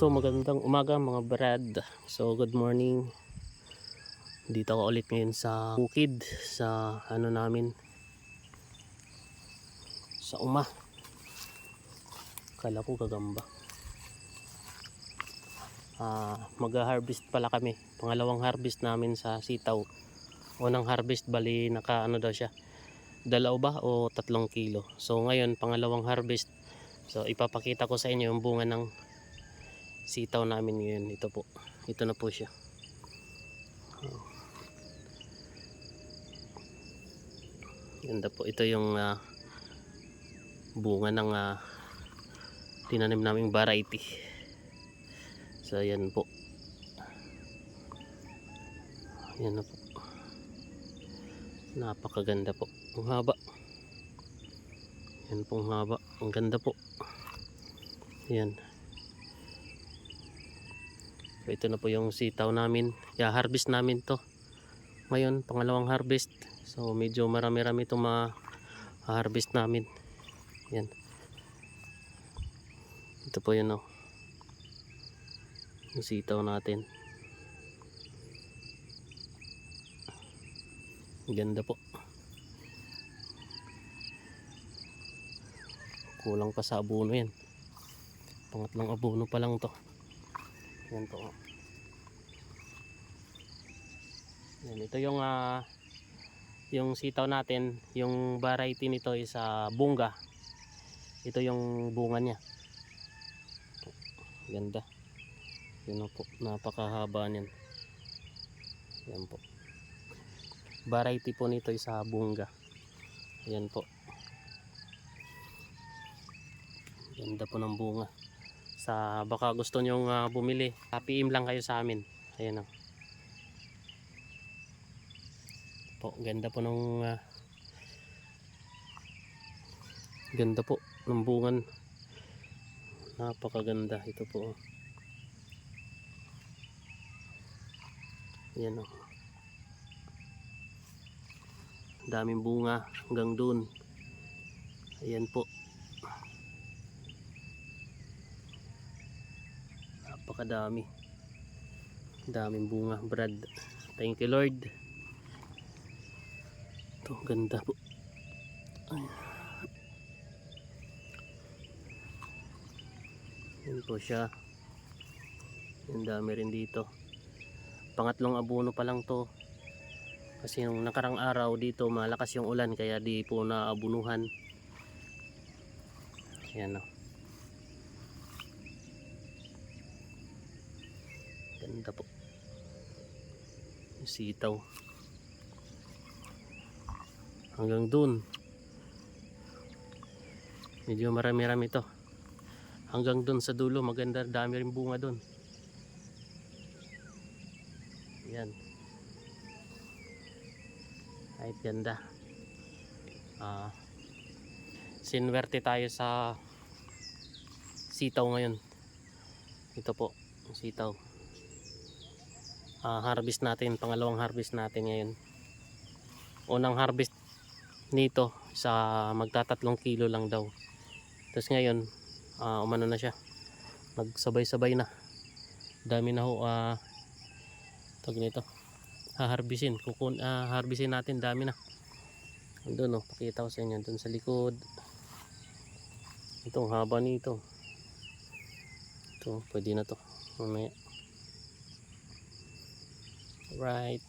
So magandang umaga mga brad. So good morning. Dito ako ulit ngayon sa bukid sa ano namin sa uma. Kala ko gagamba. Ah, mag-harvest pala kami. Pangalawang harvest namin sa sitaw. Unang harvest bali naka ano daw siya. Dalaw ba o tatlong kilo. So ngayon pangalawang harvest. So ipapakita ko sa inyo yung bunga ng sitaw namin ngayon. Ito po. Ito na po siya. Ganda po. Ito yung ah, bunga ng ah, tinanim naming variety. So ayan po. Ayan na po. Napakaganda po. Ang haba. Yan pong haba. Ang ganda po. Ayan. So, ito na po yung sitaw namin. Kaya harvest namin to. Ngayon, pangalawang harvest. So medyo marami-rami itong ma-harvest namin. Yan. Ito po yun oh. Yung sitaw natin. Ganda po. Kulang pa sa abono yan. Pangatlong abono pa lang to. Yan po. Yan, ito yung ah, yung sitaw natin, yung variety nito is sa bunga. Ito yung bunga niya. Ganda. Yun po, napakahaba niyan. Yan po. Variety po nito is sa bunga. Yan po. Ganda po ng bunga. Sa baka gusto nyong ah, bumili, PM lang kayo sa amin. Ayan o. Po, ganda po ng ah, ganda po ng bungan. Napakaganda ito po. oh. Ayan o. Daming bunga hanggang doon. Ayan po. Napakadami. Daming bunga, Brad. Thank you, Lord. Ito, ganda po. Yan po siya. Ang dami rin dito. Pangatlong abono pa lang to. Kasi nung nakarang araw dito malakas yung ulan kaya di po naabunuhan. Yan o. Ganda po. Sitaw. Hanggang dun. Medyo marami-rami to. Hanggang dun sa dulo maganda dami rin bunga dun. Yan. Kahit ganda. Ah. sinwerte tayo sa sitaw ngayon. Ito po, sitaw. Ah, harvest natin, pangalawang harvest natin ngayon. Unang harvest nito sa magtatatlong kilo lang daw. Tapos ngayon, ah, umano na siya. Nagsabay-sabay na. Dami na ho ah tag nito. Haharbisin, kukun ah, harbisin natin, dami na. Doon oh, pakita ko sa inyo doon sa likod. Itong haba nito. Ito, pwede na to. Mamaya. Right.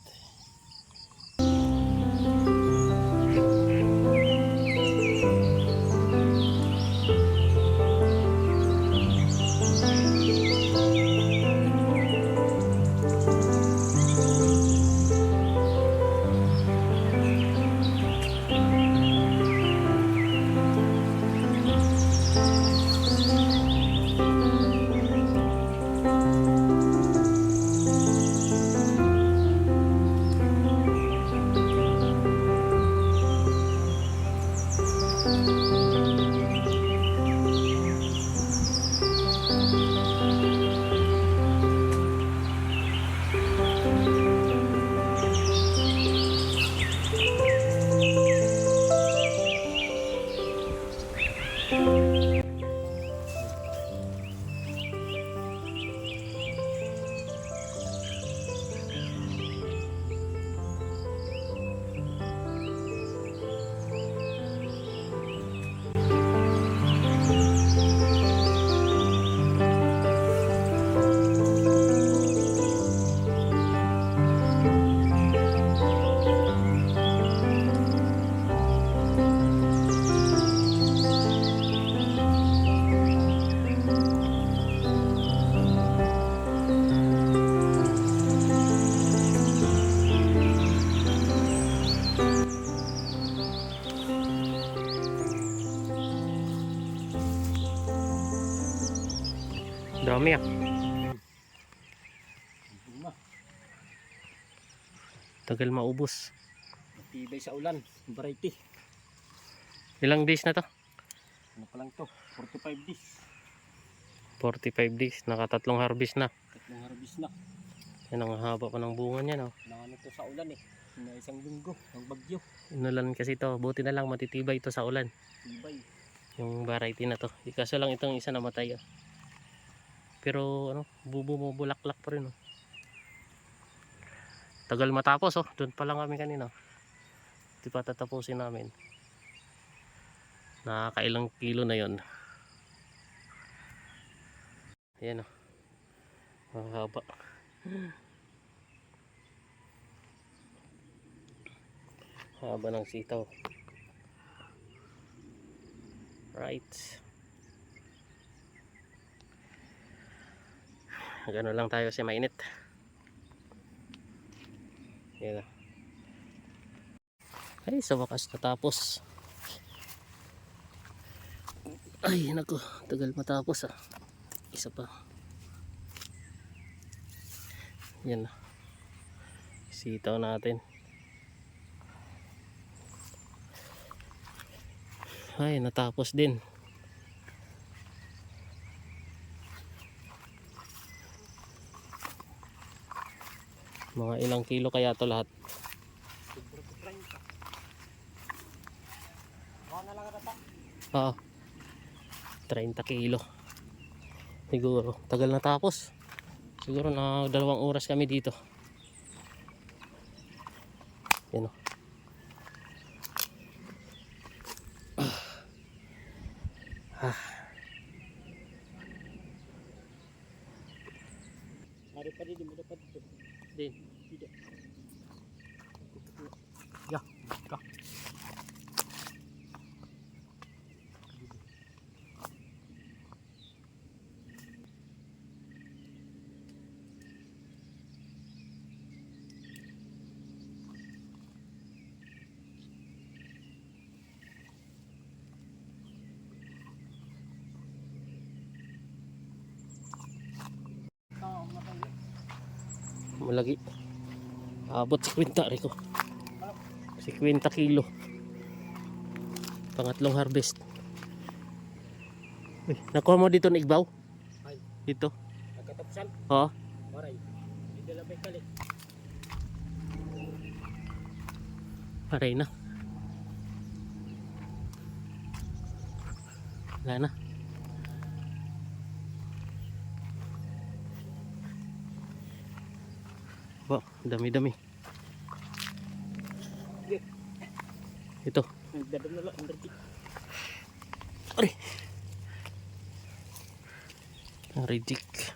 Bunga. Tagal maubos. Matibay sa ulan. Variety. Ilang days na to? Ano pa lang to? 45 days. 45 days. Nakatatlong harvest na. Tatlong harvest na. Yan ang haba pa ng bunga niya no. Nakano to sa ulan eh. Na isang linggo. Ang bagyo. Inulan kasi to. Buti na lang matitibay ito sa ulan. Tibay. Yung variety na to. Kaso lang itong isa namatay ah. Pero ano, bubo mo bulaklak pa rin oh. Tagal matapos oh. Doon pa lang kami kanina. Di pa tatapusin namin. Nakakailang kilo na yon. Ayan oh. Ang haba. Haba ng sitaw. Right. Gano'n lang tayo kasi mainit. Yan. Ay, sa wakas natapos. Ay, nako. Tagal matapos ah. Isa pa. Yan na. Sitaw natin. Ay, natapos din. Mga ilang kilo kaya to lahat? Sobra to 30. Baka na lang ata. Oo. 30 kilo. Siguro. Tagal na tapos. Siguro na dalawang oras kami dito. Yan o. Mari pa rin mo dapat to. Din. Abot si kwinta riko. Si kwinta kilo. Pangatlong harvest. Uy, nakuha mo dito ng igbaw? Ay. Dito? Nagkatapusan. Oo. Maray. Hindi dala may kali. Aray na. Wala na. Ba, dami-dami. Ito. Lang. Ang ridik.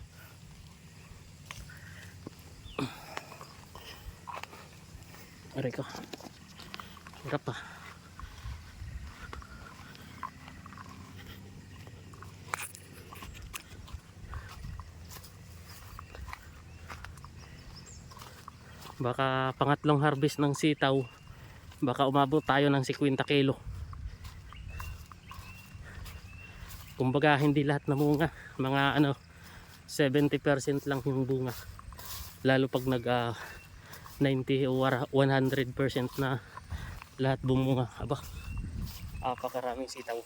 Aray ko. Hirap pa. Baka pangatlong harvest ng sitaw, baka umabot tayo ng 50 kilo. Kumbaga hindi lahat na bunga, mga ano 70% lang yung bunga. Lalo pag nag ah, 90 o wara- 100% na lahat bumunga. Aba, apakaraming sitaw.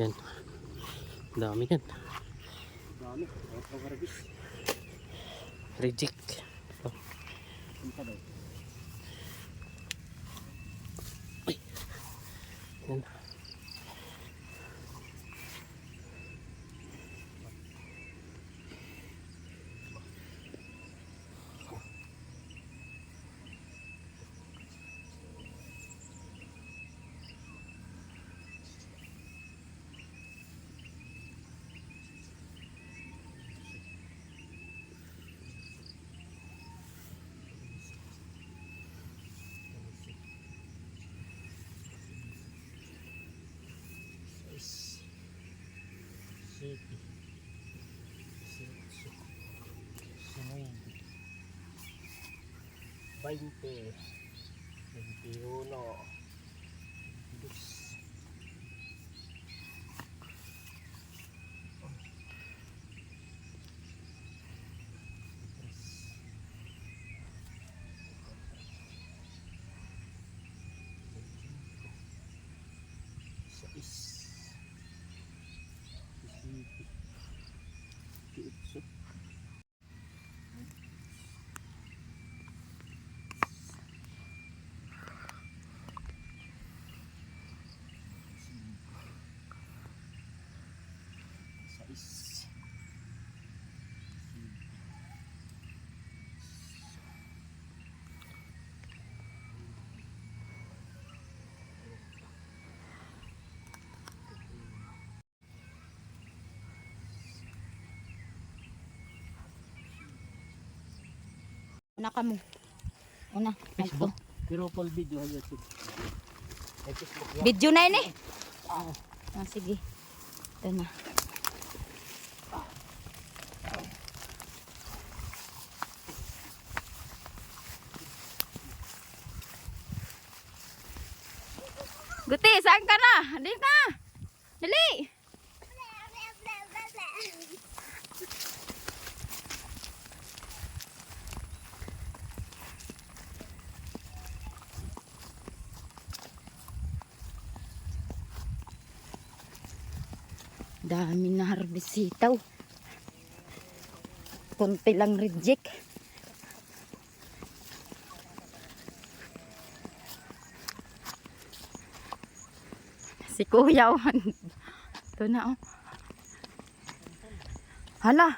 Yan. Dami yan. dami. Reject. Punta daw. Yan. City. City. Sunuin. 20. 21. Una ka mo. Una. Facebook. Pero full video ha YouTube. Video na yun eh. Ah, sige. Ito na. Guti, saan ka na? Dali na. Dali. Dami na harbisitaw. Kunti lang reject. Si Kuya. Ito na oh. Hala,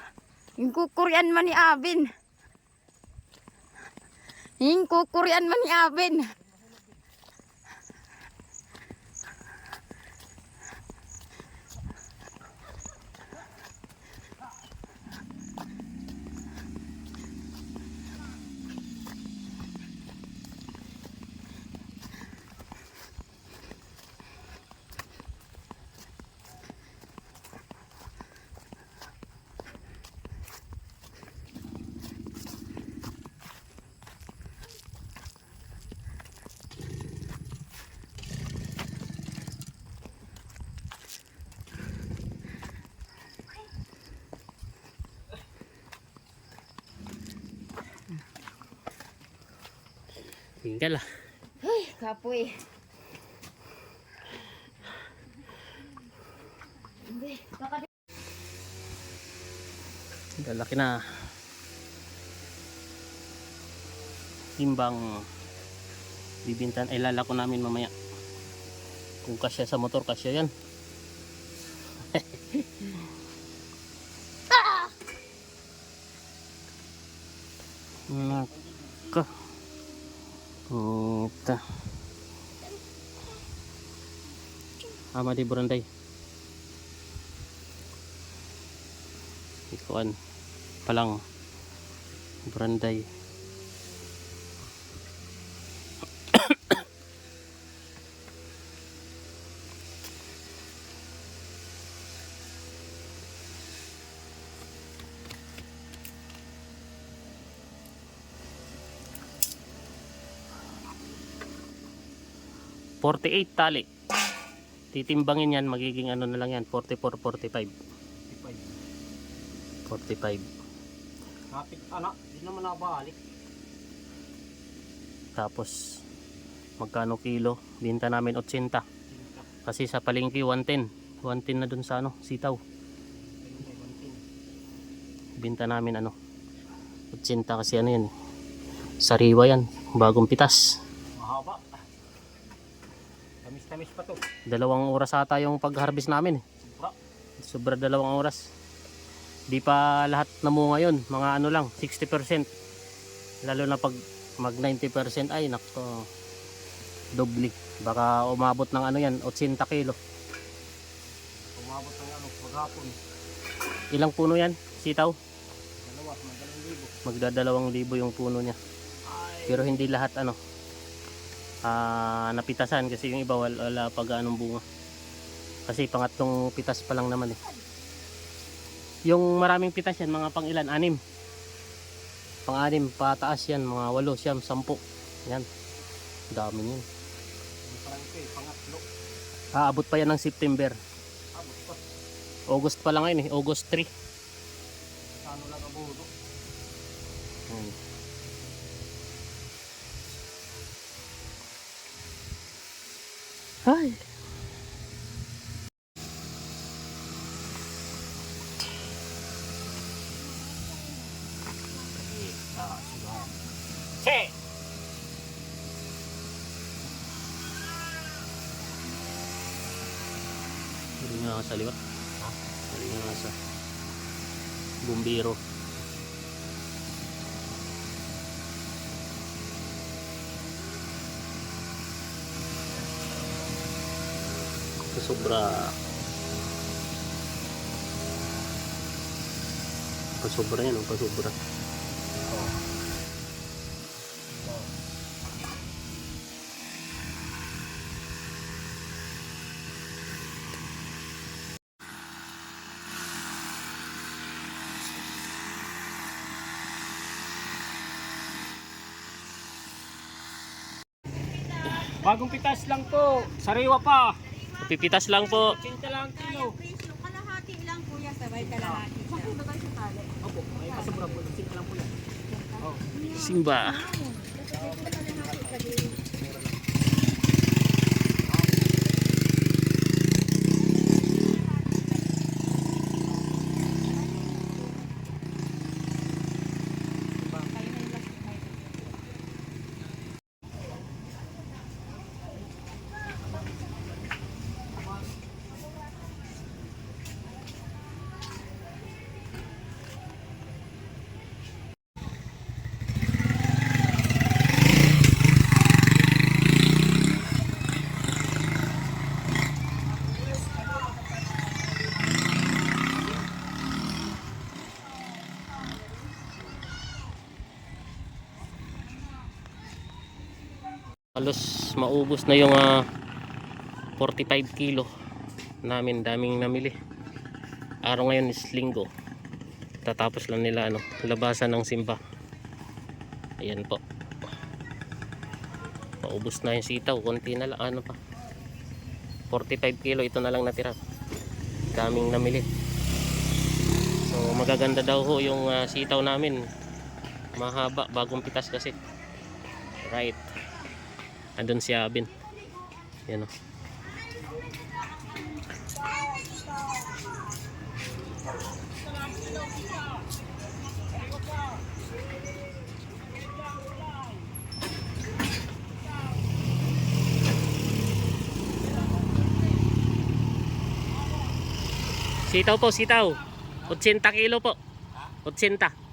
yung kukuryan man ni Abin. Yung kukuryan man ni Abin. Tinggal ah. Ay, kapoy. Hindi, baka Lalaki na. Timbang bibintan ay lalako namin mamaya. Kung kasya sa motor, kasya yan. Naka. Ito. Ama di buranday. Ikuan. Palang. Buranday. Forty-eight tali. Titimbangin yan, magiging ano na lang yan, 44, 45. 45. Kapit anak, di naman nabalik. Tapos magkano kilo? Binta namin 80. Kasi sa palengke 110. 110 na dun sa ano, sitaw. Binta namin ano 80 kasi ano yan. Sariwa yan, bagong pitas. Tamis-tamis pa to. Dalawang oras ata yung pag-harvest namin. eh. Sobra. Sobra dalawang oras. Di pa lahat na mo ngayon, mga ano lang, 60%. Lalo na pag mag 90% ay nako doble. Baka umabot ng ano yan, 80 kilo. Umabot ng ano, maghapon. Ilang puno yan? Sitaw? Dalawa, magalang libo. Magdadalawang libo yung puno niya. Ay, Pero hindi lahat ano ah napitasan kasi yung iba wala, wala pa gaanong bunga. Kasi pangatlong pitas pa lang naman eh. Yung maraming pitas yan, mga pang ilan? Anim. Pang-anim, pataas yan. Mga walo, siyam, sampu. Yan. Dami yun. Aabot pa yan ng September. August pa lang ngayon eh. August 3. Ano lang ang bulo. Hmm. Ay. Che! Hindi nga sa liwat. Hindi nga sa bumbiro. Sobra. Pasobra yan, oh, pasobra. Bagong pitas lang po. Sariwa pa. Pipitas lang po. 80 lang ang kilo. Presyo, kalahati lang kuya, sabay kalahati siya. Bakit ba kayo sa tali? Opo, may kasabra po. 80 lang po yan. Oh. Simba. Halos maubos na yung ah, 45 kilo namin daming namili. Araw ngayon is linggo. Tatapos lang nila ano, labasan ng simba. Ayan po. Paubos na yung sitaw, konti na lang ano pa. 45 kilo ito na lang natira. Daming namili. So magaganda daw ho yung ah, sitaw namin. Mahaba bagong pitas kasi. Right. Andun si Abin. Yan o. Sitaw po, sitaw. 80 kilo po. 80.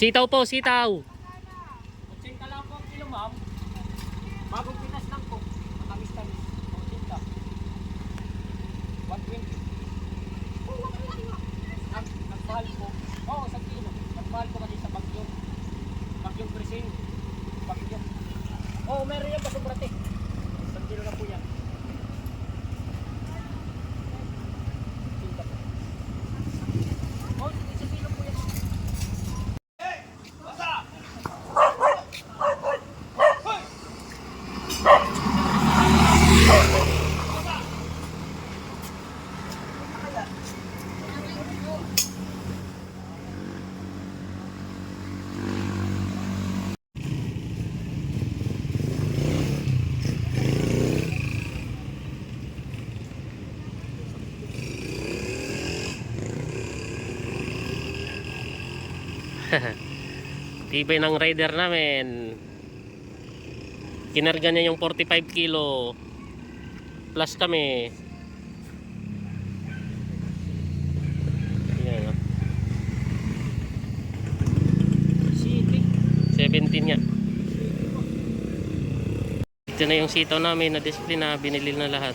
Sitaw po, sitaw. 80 lang po kilo, ma'am. Bagong pitas lang po. Matamis-tamis. 80. 120. Nag nagmahal po. Oo, sa kilo. Nagmahal po kasi sa bagyo. Bagyong presing. Bagyo. Oo, meron yan basubrate. Isang kilo na po yan. 80 po. Oo, isang kilo po yan. Tibay ng rider namin. Kinarga niya yung 45 kilo. Plus kami. Yan, oh. City. 17 nga. Ito na yung sitaw namin na display na binili na lahat.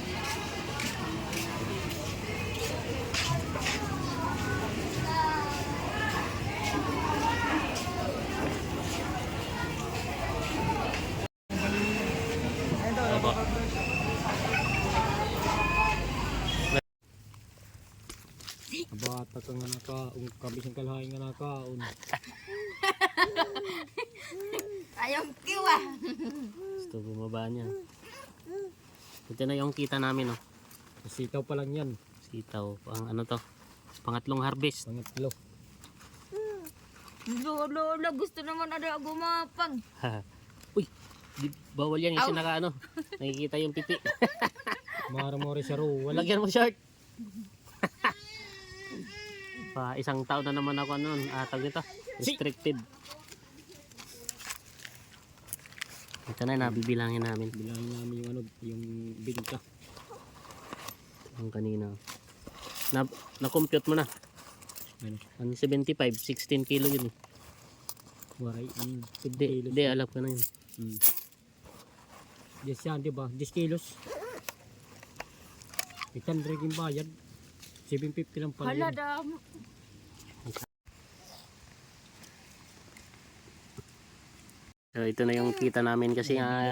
Aba. Bata ka nga nakaon, kabis ang kalahain nga nakaon. Ayaw kiwa. Gusto bumaba niya. Ito na yung kita namin oh. Sitaw pa lang yan, Sitaw. Ang ano to? Pangatlong harvest. pangatlo. Lolo, lolo, gusto naman ada gumapang. Uy, di, bawal yan yung sinaka ano. Nakikita yung pipi. Maramore sa ro, wala. Lagyan mo short. Pa isang taon na naman ako noon. Ah, tawag nito. Restricted. Ito na nabibilangin namin. Bilangin namin yung ano, yung binta. Ang kanina. Na, na-compute mo na. Ano? Ano 75, 16 kilo yun eh. Waray, mm, Hindi, hindi alam ko na yun. mm. Yes yan, di ba? 10 kilos. 800 yung bayad. 750 lang pala Hala yun. dam. So ito na yung kita namin kasi nga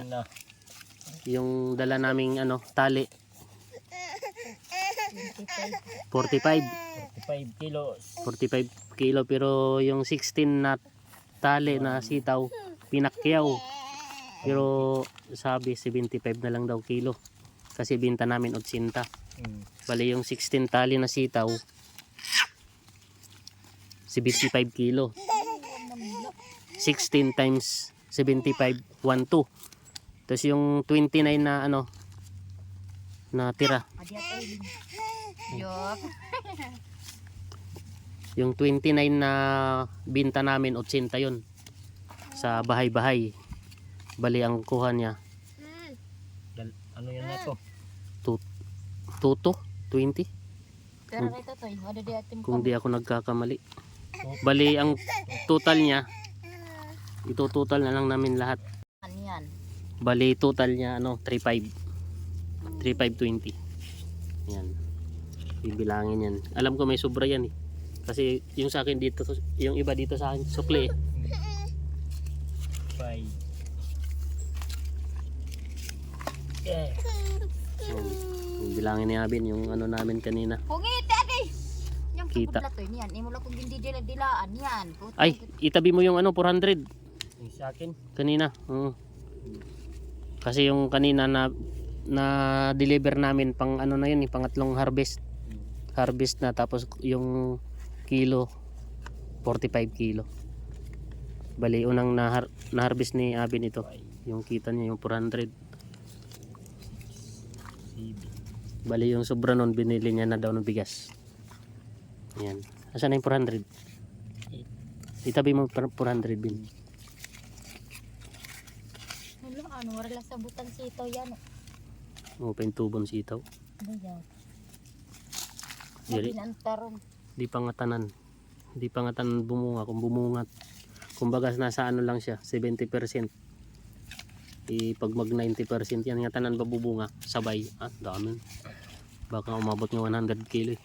yung dala naming ano, tali. 45. 5 kilos. 45 kilo pero yung 16 na tali na sitaw pinakyaw pero sabi 75 na lang daw kilo kasi binta namin 80 Mm. Bali yung 16 tali na sitaw 75 kilo 16 times 75 12 tapos yung 29 na ano na tira. Yung 29 na binta namin, 80 yun. Sa bahay-bahay. Bali ang kuha niya, ano yan na to? tuto, 20. Pero na ito to, ada di atim Kung di ako nagkakamali. Bali ang total niya, ito total na lang namin lahat. yan. Bali total niya, ano, 35. 3520. Yan. Bibilangin yan. Alam ko may sobra yan eh. Kasi yung sa akin dito, yung iba dito sa akin, sukli eh. 5. Yan. Bilangin ni Abin yung ano namin kanina. Pungit adi. Yung Kita. kipudla to niyan. Imo lang kung hindi dila dilaan yan. Puta, Ay, itabi mo yung ano 400 Yung sa akin, kanina. Oo. Kasi yung kanina na na deliver namin pang ano na yun, eh, pangatlong harvest. Harvest na tapos yung kilo 45 kilo. Bali unang na, na harvest ni Abin ito. Yung kita niya yung 400. 7. Bali yung sobra nun binili niya na daw ng bigas. Yan. Asan na yung 400? Itabi mo par- 400 bin. Hello, ano, wala sa butang sitaw yan. Open tubon sitaw. Bayaw. Pinantarong. Di pa nga tanan. Di pa nga tanan bumunga. Kung bumungat. Kumbaga nasa ano lang siya. 70%. I, pag mag 90% yan nga tanan babubunga. Sabay. Ah, dami. Baka umabot ng 100 kilo eh.